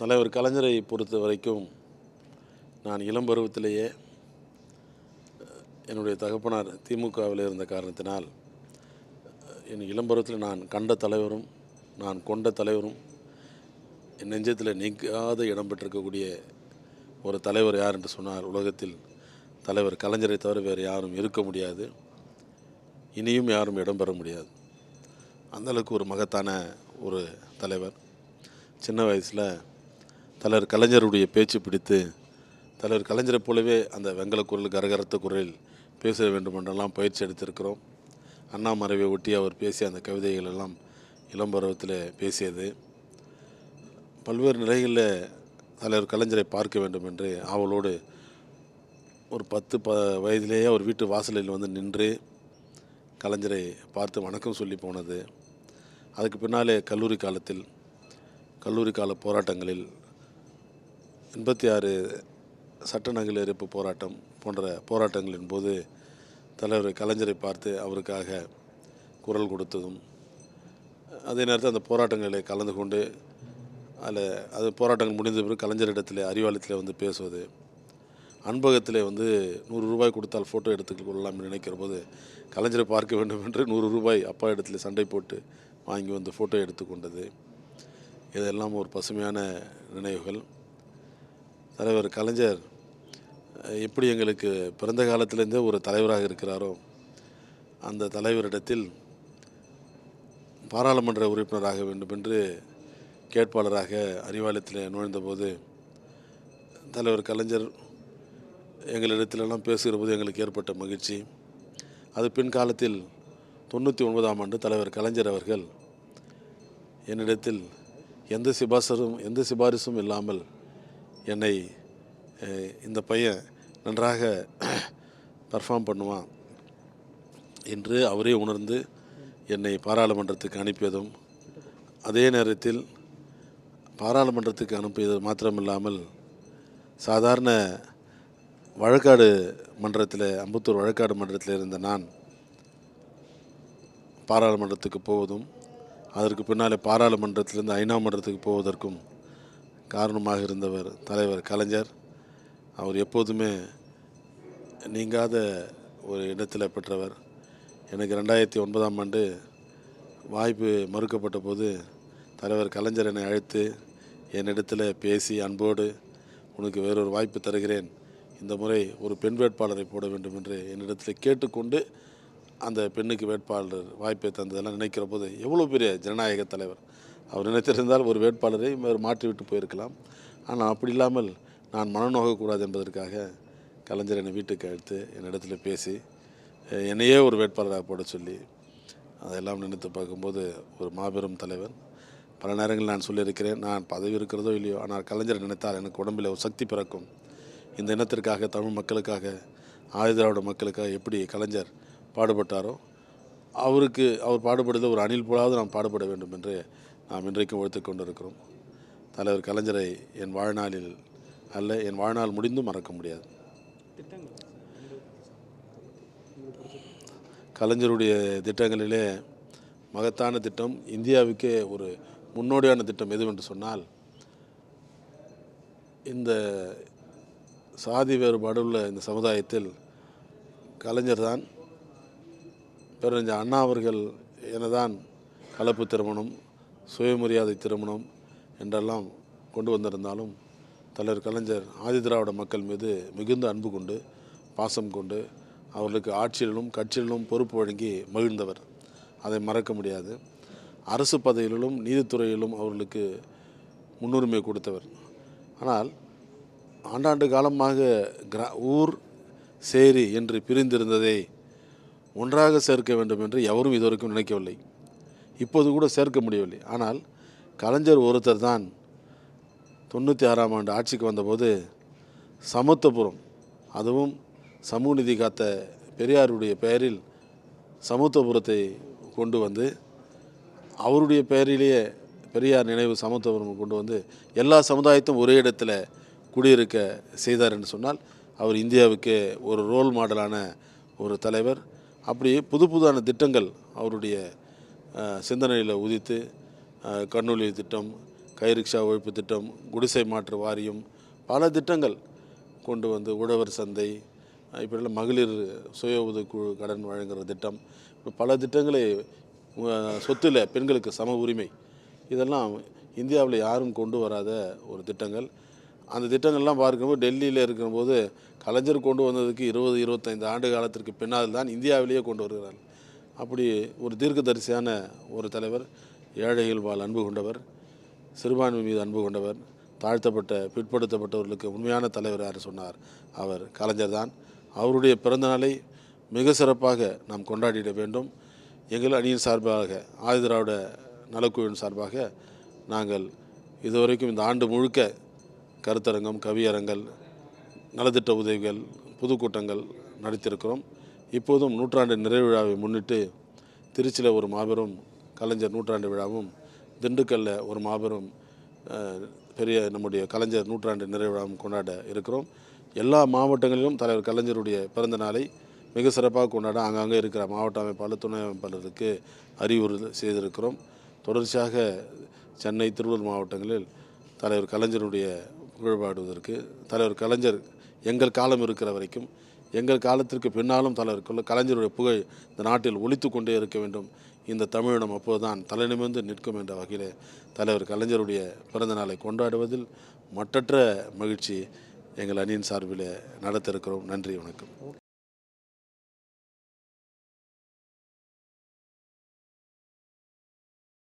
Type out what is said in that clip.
தலைவர் கலைஞரை பொறுத்த வரைக்கும் நான் இளம் பருவத்திலேயே என்னுடைய தகப்பனார் திமுகவில் இருந்த காரணத்தினால் என் இளம் பருவத்தில் நான் கண்ட தலைவரும் நான் கொண்ட தலைவரும் என் நெஞ்சத்தில் நீங்காத இடம் பெற்றிருக்கக்கூடிய ஒரு தலைவர் யார் என்று சொன்னால் உலகத்தில் தலைவர் கலைஞரை தவிர வேறு யாரும் இருக்க முடியாது. இனியும் யாரும் இடம்பெற முடியாது. அந்தளவுக்கு ஒரு மகத்தான ஒரு தலைவர். சின்ன வயசில் தலைவர் கலைஞருடைய பேச்சு பிடித்து தலைவர் கலைஞரை போலவே அந்த வெங்கல குரல் கரகரத்த குரலில் பேச வேண்டுமென்றெல்லாம் பயிற்சி எடுத்திருக்கிறோம். அண்ணா மறைவை ஒட்டி அவர் பேசிய அந்த கவிதைகள் எல்லாம் இளம் பருவத்தில் பேசியது. பல்வேறு நிலைகளில் தலைவர் கலைஞரை பார்க்க வேண்டும் என்று ஆவலோடு ஒரு பத்து ப வயதிலேயே அவர் வீட்டு வாசலில் வந்து நின்று கலைஞரை பார்த்து வணக்கம் சொல்லி போனது. அதுக்கு பின்னாலே கல்லூரி காலத்தில் கல்லூரி கால போராட்டங்களில் எண்பத்தி ஆறு சட்ட நகல் எரிப்பு போராட்டம் போன்ற போராட்டங்களின் போது தலைவர் கலைஞரை பார்த்து அவருக்காக குரல் கொடுத்ததும் அதே நேரத்தில் அந்த போராட்டங்களில் கலந்து கொண்டு அதில் அது போராட்டங்கள் முடிந்த பிறகு கலைஞரிடத்தில் அறிவாலயத்தில் வந்து பேசுவது அன்பகத்தில் வந்து நூறு ரூபாய் கொடுத்தால் ஃபோட்டோ எடுத்துக் கொள்ளலாம் நினைக்கிற போது கலைஞரை பார்க்க வேண்டும் என்று நூறு ரூபாய் அப்பா இடத்துல சண்டை போட்டு வாங்கி வந்து ஃபோட்டோ எடுத்துக்கொண்டது இதெல்லாம் ஒரு பசுமையான நினைவுகள். தலைவர் கலைஞர் எப்படி எங்களுக்கு பிறந்த காலத்திலேருந்தே ஒரு தலைவராக இருக்கிறாரோ அந்த தலைவரிடத்தில் பாராளுமன்ற உறுப்பினராக வேண்டும் என்று கேட்பாளராக அறிவாலயத்தில் நுழைந்தபோது தலைவர் கலைஞர் எங்களிடத்திலெல்லாம் பேசுகிற போது எங்களுக்கு ஏற்பட்ட மகிழ்ச்சி. அது பின்காலத்தில் தொண்ணூற்றி ஒன்பதாம் ஆண்டு தலைவர் கலைஞர் அவர்கள் என்னிடத்தில் எந்த சிபாசரும் எந்த சிபாரிசும் இல்லாமல் என்னை இந்த பையன் நன்றாக பர்ஃபார்ம் பண்ணுவான் என்று அவரே உணர்ந்து என்னை பாராளுமன்றத்துக்கு அனுப்பியதும் அதே நேரத்தில் பாராளுமன்றத்துக்கு அனுப்பியது மாத்திரமில்லாமல் சாதாரண வழக்காடு மன்றத்தில் அம்பத்தூர் வழக்காடு மன்றத்தில் இருந்த நான் பாராளுமன்றத்துக்கு போவதும் அதற்கு பின்னாலே பாராளுமன்றத்திலிருந்து ஐநா மன்றத்துக்கு போவதற்கும் காரணமாக இருந்தவர் தலைவர் கலைஞர். அவர் எப்போதுமே நீங்காத ஒரு இடத்தில் பெற்றவர். எனக்கு ரெண்டாயிரத்தி ஒன்பதாம் ஆண்டு வாய்ப்பு மறுக்கப்பட்ட போது தலைவர் கலைஞர் என்னை அழைத்து என்னிடத்தில் பேசி அன்போடு உனக்கு வேறொரு வாய்ப்பு தருகிறேன். இந்த முறை ஒரு பெண் வேட்பாளரை போட வேண்டும் என்று என்னிடத்தில் கேட்டுக்கொண்டு அந்த பெண்ணுக்கு வேட்பாளர் வாய்ப்பை தந்ததெல்லாம் நினைக்கிற போது எவ்வளோ பெரிய ஜனநாயக தலைவர். அவர் நினைத்திருந்தால் ஒரு வேட்பாளரை வேறு மாற்றிவிட்டு போயிருக்கலாம். ஆனால் அப்படி இல்லாமல் நான் மனநோகக்கூடாது என்பதற்காக கலைஞர் என்னை வீட்டுக்கு அழைத்து என்னிடத்தில் பேசி என்னையே ஒரு வேட்பாளராக போட சொல்லி அதெல்லாம் நினைத்து பார்க்கும்போது ஒரு மாபெரும் தலைவர். பல நேரங்களில் நான் சொல்லியிருக்கிறேன் நான் பதவி இருக்கிறதோ இல்லையோ ஆனால் கலைஞர் நினைத்தால் எனக்கு உடம்பில் ஒரு சக்தி பிறக்கும். இந்த இனத்திற்காக தமிழ் மக்களுக்காக ஆயுதிராவிட மக்களுக்காக எப்படி கலைஞர் பாடுபட்டாரோ அவருக்கு அவர் பாடுபடுறது ஒரு அணில் போலாவது நாம் பாடுபட வேண்டும் என்று நாம் இன்றைக்கும் உழைத்து கொண்டிருக்கிறோம் தலைவர் கலைஞரை என் வாழ்நாளில் அல்ல என் வாழ்நாள் முடிந்தும் மறக்க முடியாது. கலைஞருடைய திட்டங்களிலே மகத்தான திட்டம் இந்தியாவுக்கே ஒரு முன்னோடியான திட்டம் எதுவென்று சொன்னால் இந்த சாதி வேறுபாடு உள்ள இந்த சமுதாயத்தில் கலைஞர் தான் பேரறிஞர் அண்ணா அவர்கள் எனதான் கலப்பு திருமணம் சுயமரியாதை திருமணம் என்றெல்லாம் கொண்டு வந்திருந்தாலும் தலைவர் கலைஞர் ஆதிதிராவிட மக்கள் மீது மிகுந்த அன்பு கொண்டு பாசம் கொண்டு அவர்களுக்கு ஆட்சியிலும் கட்சியிலும் பொறுப்பு வழங்கி மகிழ்ந்தவர். அதை மறக்க முடியாது. அரசு பதவிகளிலும் நீதித்துறையிலும் அவர்களுக்கு முன்னுரிமை கொடுத்தவர். ஆனால் ஆண்டாண்டு காலமாக கிரா ஊர் சேரி என்று பிரிந்திருந்ததை ஒன்றாக சேர்க்க வேண்டும் என்று எவரும் இதுவரைக்கும் நினைக்கவில்லை. இப்போது கூட சேர்க்க முடியவில்லை. ஆனால் கலைஞர் ஒருத்தர் தான் தொண்ணூற்றி ஆறாம் ஆண்டு ஆட்சிக்கு வந்தபோது சமத்துவபுரம் அதுவும் சமூக நிதி காத்த பெரியாருடைய பெயரில் சமத்துவபுரத்தை கொண்டு வந்து அவருடைய பெயரிலேயே பெரியார் நினைவு சமத்துவபுரம் கொண்டு வந்து எல்லா சமுதாயத்தையும் ஒரே இடத்துல குடியிருக்க செய்தார் என்று சொன்னால் அவர் இந்தியாவுக்கு ஒரு ரோல் மாடலான ஒரு தலைவர். அப்படி புது புதான திட்டங்கள் அவருடைய சிந்தனையில் உதித்து அஹ், திட்டம் கைரிக்ஷா ஒழிப்பு திட்டம் குடிசை மாற்று வாரியம் பல திட்டங்கள் கொண்டு வந்து உழவர் சந்தை இப்படிலாம் மகளிர் சுய உதவிக்குழு கடன் வழங்குகிற திட்டம் இப்போ பல திட்டங்களை சொத்தில் சொத்துல பெண்களுக்கு சம உரிமை இதெல்லாம் இந்தியாவில் யாரும் கொண்டு வராத ஒரு திட்டங்கள். அந்த திட்டங்கள்லாம் பார்க்கும்போது டெல்லியில் இருக்கும்போது கலைஞர் கொண்டு வந்ததுக்கு இருபது இருபத்தைந்து ஆண்டு காலத்திற்கு பின்னால் தான் இந்தியாவிலேயே கொண்டு வருகிறார்கள். அப்படி ஒரு தீர்க்கதரிசியான ஒரு தலைவர் ஏழைகள் வாழ் அன்பு கொண்டவர் சிறுபான்மை மீது அன்பு கொண்டவர் தாழ்த்தப்பட்ட பிற்படுத்தப்பட்டவர்களுக்கு உண்மையான தலைவர் யார் சொன்னார்? அவர் கலைஞர் தான். அவருடைய பிறந்தநாளை மிக சிறப்பாக நாம் கொண்டாடிட வேண்டும். எங்கள் அணியின் சார்பாக ஆதிதிராவிட நலக்குழுவின் சார்பாக நாங்கள் இதுவரைக்கும் இந்த ஆண்டு முழுக்க கருத்தரங்கம் கவியரங்கள் நலத்திட்ட உதவிகள் பொதுக்கூட்டங்கள் நடத்தியிருக்கிறோம். இப்போதும் நூற்றாண்டு நிறைவு விழாவை முன்னிட்டு திருச்சியில் ஒரு மாபெரும் கலைஞர் நூற்றாண்டு விழாவும் திண்டுக்கல்லில் ஒரு மாபெரும் பெரிய நம்முடைய கலைஞர் நூற்றாண்டு நிறைவு விழாவும் கொண்டாட இருக்கிறோம். எல்லா மாவட்டங்களிலும் தலைவர் கலைஞருடைய பிறந்த நாளை மிக சிறப்பாக கொண்டாட அங்கங்கே இருக்கிற மாவட்ட அமைப்பாளர் துணை அமைப்பாளருக்கு அறிவுறு செய்திருக்கிறோம். தொடர்ச்சியாக சென்னை திருவள்ளூர் மாவட்டங்களில் தலைவர் கலைஞருடைய புகழ்பாடுவதற்கு தலைவர் கலைஞர் எங்கள் காலம் இருக்கிற வரைக்கும் எங்கள் காலத்திற்கு பின்னாலும் தலைவர் கலைஞருடைய புகழ் இந்த நாட்டில் ஒழித்து கொண்டே இருக்க வேண்டும். இந்த தமிழினம் அப்போதுதான் தலைநிமிர்ந்து நிற்கும் என்ற வகையில் தலைவர் கலைஞருடைய பிறந்த நாளை கொண்டாடுவதில் மட்டற்ற மகிழ்ச்சி எங்கள் அணியின் சார்பில் நடத்த இருக்கிறோம் நன்றி வணக்கம்.